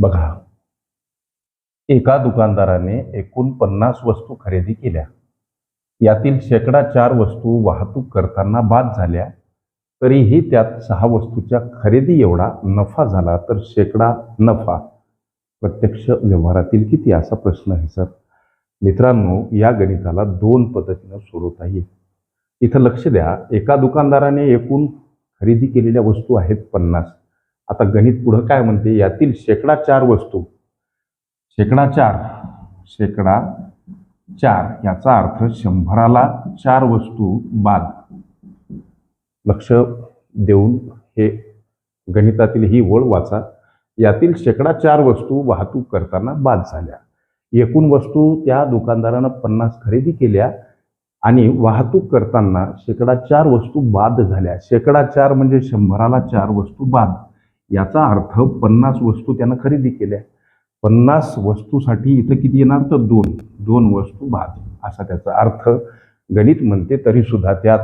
बघा. एका दुकानदाराने एकूण पन्नास वस्तू खरेदी केल्या. यातील शेकडा चार वस्तू वाहतूक करताना बाद झाल्या. तरीही त्यात सहा वस्तूच्या खरेदी एवढा नफा झाला तर शेकडा नफा. प्रत्यक्ष व्यवहारातील किती? असा प्रश्न आहे सर. मित्रांनो या गणिताला दोन पद्धतीनं सोडवता येईल इथं लक्ष द्या. एका दुकानदाराने एकूण खरेदी केलेल्या वस्तू आहेत पन्नास. आता गणित पुढं काय म्हणते? यातील शेकडा चार वस्तू. शेकडा चार. शेकडा चार. याचा अर्थ शंभराला चार वस्तू बाद. लक्ष देऊन हे गणितातील ही ओळ वाचा. यातील शेकडा चार वस्तू वाहतूक करताना बाद झाल्या. एकूण वस्तू त्या दुकानदारानं पन्नास खरेदी केल्या आणि वाहतूक करताना शेकडा चार वस्तू बाद झाल्या. शेकडा चार म्हणजे शंभराला चार वस्तू बाद. याचा अर्थ पन्नास वस्तू त्यानं खरेदी केल्या. पन्नास वस्तूसाठी इथं किती येणार? तर दोन. दोन वस्तू बाद असा त्याचा अर्थ गणित म्हणते तरीसुद्धा त्यात.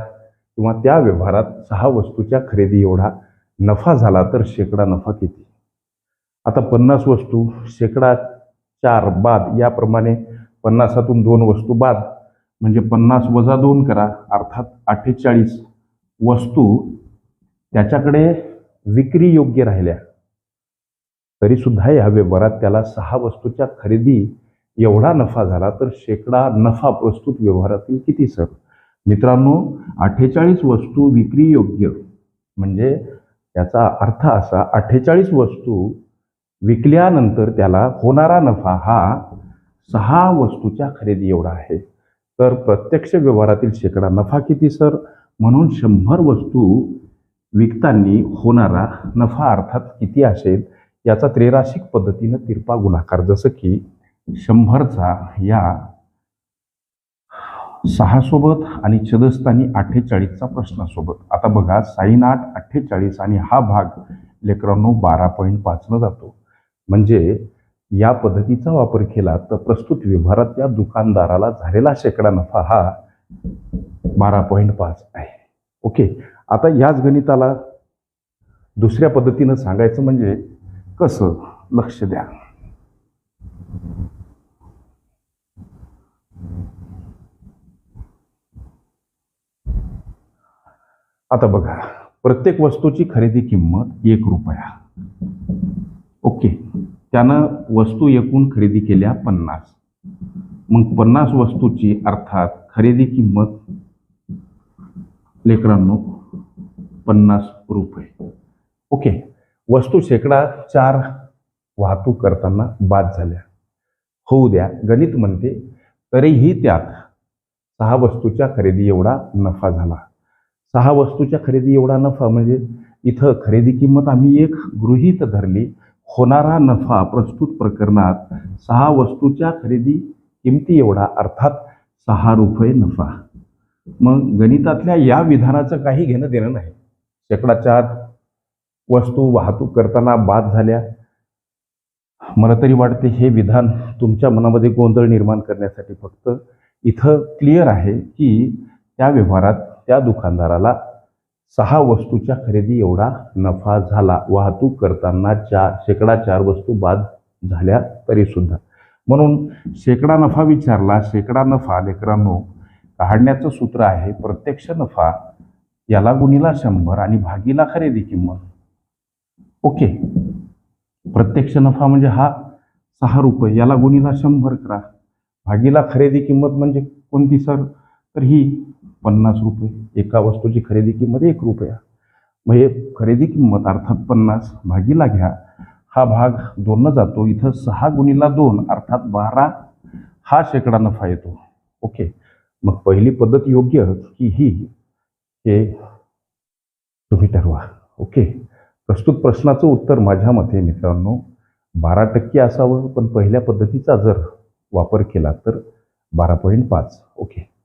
किंवा त्या व्यवहारात सहा वस्तूच्या खरेदी एवढा नफा झाला तर शेकडा नफा किती? आता पन्नास वस्तू शेकडा चार बाद याप्रमाणे पन्नासातून दोन वस्तू बाद. म्हणजे पन्नास वजा दोन करा अर्थात अठ्ठेचाळीस वस्तू त्याच्याकडे विक्री योग्य राहिल्या तरी सुद्धा या व्यवहारात त्याला सहा वस्तूच्या खरेदी एवढा नफा झाला तर शेकडा नफा प्रस्तुत व्यवहारातील किती सर मित्रांनो अठ्ठेचाळीस वस्तू विक्री योग्य म्हणजे याचा अर्थ असा अठ्ठेचाळीस वस्तू विकल्यानंतर त्याला होणारा नफा हा सहा वस्तूच्या खरेदी एवढा आहे. तर प्रत्यक्ष व्यवहारातील शेकडा नफा किती सर? म्हणून शंभर वस्तू विकताना होणारा नफा अर्थात किती असेल याचा त्रेराशिक पद्धतीनं तिरपा गुणाकार. जसं की शंभरचा या सहासोबत आणि चदस्थानी अठ्ठेचाळीसचा प्रश्नासोबत. आता बघा साईन आठ अठ्ठेचाळीस आणि हा भाग लेकरांनो बारा पॉईंट पाचनं जातो. म्हणजे या पद्धतीचा वापर केला तर प्रस्तुत व्यवहारात त्या दुकानदाराला झालेला शेकडा नफा हा बारा पॉईंट पाच आहे. ओके? आता याच गणिताला दुसऱ्या पद्धतीनं सांगायचं म्हणजे कसं? लक्ष द्या. आता बघा प्रत्येक वस्तूची खरेदी किंमत एक रुपया. ओके. त्यानं वस्तू एकूण खरेदी केल्या पन्नास. मग पन्नास वस्तूची अर्थात खरेदी किंमत लेकरांनो पन्नास रुपये. ओके. वस्तू शेकडा चार वाहतूक करताना बाद झाल्या. होऊ द्या गणित म्हणते तरीही त्यात सहा वस्तूच्या खरेदी एवढा नफा झाला. सहा वस्तूच्या खरेदी एवढा नफा म्हणजे इथं खरेदी किंमत आम्ही एक गृहीत धरली होणारा नफा प्रस्तुत प्रकरणात सहा वस्तूच्या खरेदी किमती एवढा अर्थात सहा रुपये नफा. मग गणितातल्या या विधानाचं काही घेणं देणं नाही. शेकडा चार वस्तू वाहतूक करताना बाद झाल्या. मला तरी वाटते हे विधान तुमच्या मनामध्ये गोंधळ निर्माण करण्यासाठी फक्त इथं क्लिअर आहे की त्या व्यवहारात त्या दुकानदाराला सहा वस्तूच्या खरेदी एवढा नफा झाला. वाहतूक करताना चार शेकडा चार वस्तू बाद झाल्या तरी सुद्धा म्हणून शेकडा नफा विचारला. शेकडा नफा लेकरांनो काढण्याचं सूत्र आहे प्रत्यक्ष नफा याला गुणीला शंभर आणि भागीला खरेदी किंमत. ओके. प्रत्यक्ष नफा म्हणजे हा सहा रुपये याला गुणीला शंभर करा. भागीला खरेदी किंमत म्हणजे कोणती सर? तर ही पन्नास रुपये. एका वस्तूची खरेदी किंमत एक रुपया. मग हे खरेदी किंमत अर्थात पन्नास भागीला घ्या. हा भाग दोननं जातो इथं सहा गुणीला दोन अर्थात बारा हा शेकडा नफा येतो. ओके. मग पहिली पद्धत योग्य की ही? हे तुम्ही ठरवा. ओके? प्रस्तुत प्रश्नाचं उत्तर माझ्या मते मित्रांनो. बारा टक्के असावं पण पहिल्या पद्धतीचा जर वापर केला तर बारा पॉईंट पाच. ओके?